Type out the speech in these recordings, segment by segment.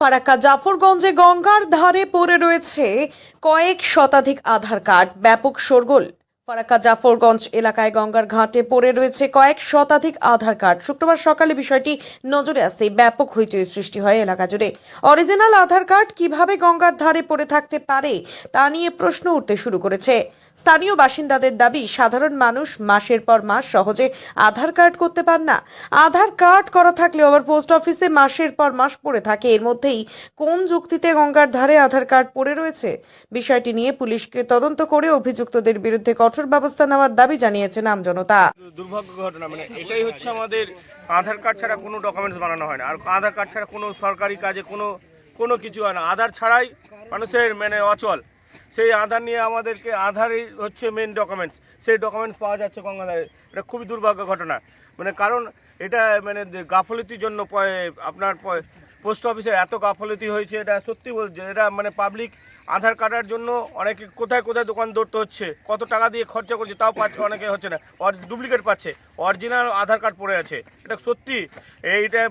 ফারাক্কা জাফরগঞ্জে গঙ্গার ধারে পড়ে রয়েছে কয়েক শতাধিক আধার কার্ড। ব্যাপক শোরগোল। ফারাক্কা জাফরগঞ্জ এলাকায় গঙ্গার ঘাটে পড়ে রয়েছে কয়েক শতাধিক আধার কার্ড। শুক্রবার সকালে বিষয়টি নজরে আসতে ব্যাপক হইচই সৃষ্টি হয় এলাকা জুড়ে। অরিজিনাল আধার কার্ড কীভাবে গঙ্গার ধারে পড়ে থাকতে পারে তা নিয়ে প্রশ্ন উঠতে শুরু করেছে। স্থানীয় বাসিন্দাদের দাবি, সাধারণ মানুষ মাসের পর মাস সহজে আধার কার্ড করতে পার না। আধার কার্ড করা থাকলেও আবার পোস্ট অফিসে মাসের পর মাস পড়ে থাকে। এর মধ্যেই কোন যুক্তিতে গঙ্গার ধারে আধার কার্ড পড়ে রয়েছে? বিষয়টি নিয়ে পুলিশকে তদন্ত করে অভিযুক্তদের বিরুদ্ধে কঠোর ব্যবস্থা নেওয়ার দাবি জানিয়েছে আমজনতা দুর্ভাগ্য ঘটনা মানে এটাই হচ্ছে আমাদের আধার কার্ড ছাড়া কোনো ডকুমেন্টস বানানো হয় না। আর আধার কার্ড ছাড়া কোনো সরকারি কাজে কোনো কোনো কিছু হয় না। আধার ছাড়াই মানুষের মানে অচল। সেই আধার নিয়ে আমাদেরকে আধারই হচ্ছে মেন ডকুমেন্টস সেই ডকুমেন্টস পাওয়া যাচ্ছে গঙ্গাধারে। এটা খুবই দুর্ভাগ্য ঘটনা। মানে কারণ এটা মানে গাফলতির জন্য আপনার পোস্ট অফিসে এত গাফলতি হয়েছে, এটা সত্যি বলছে এটা মানে পাবলিক আধার কার্ডের জন্য অনেকে কোথায় কোথায় দোকান দৌড়তে হচ্ছে, কত টাকা দিয়ে খরচা করছে তাও পাচ্ছে, অনেকে হচ্ছে না। অর ডুপ্লিকেট পাচ্ছে। অরিজিনাল আধার কার্ড পড়ে আছে। এটা সত্যি। এইটা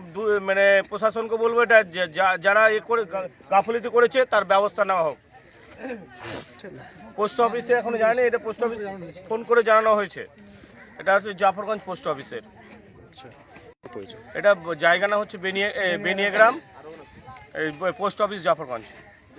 মানে প্রশাসনকে বলব এটা যারা এ করে গাফলতি করেছে তার ব্যবস্থা নেওয়া হোক। পোস্ট অফিসে এখনও জানেনি এটা পোস্ট অফিস ফোন করে জানানো হয়েছে। এটা হচ্ছে জাফরগঞ্জ পোস্ট অফিসের। এটা জায়গা না হচ্ছে বেনিয়ে বেনিয়া গ্রাম। Post office Jafarganj.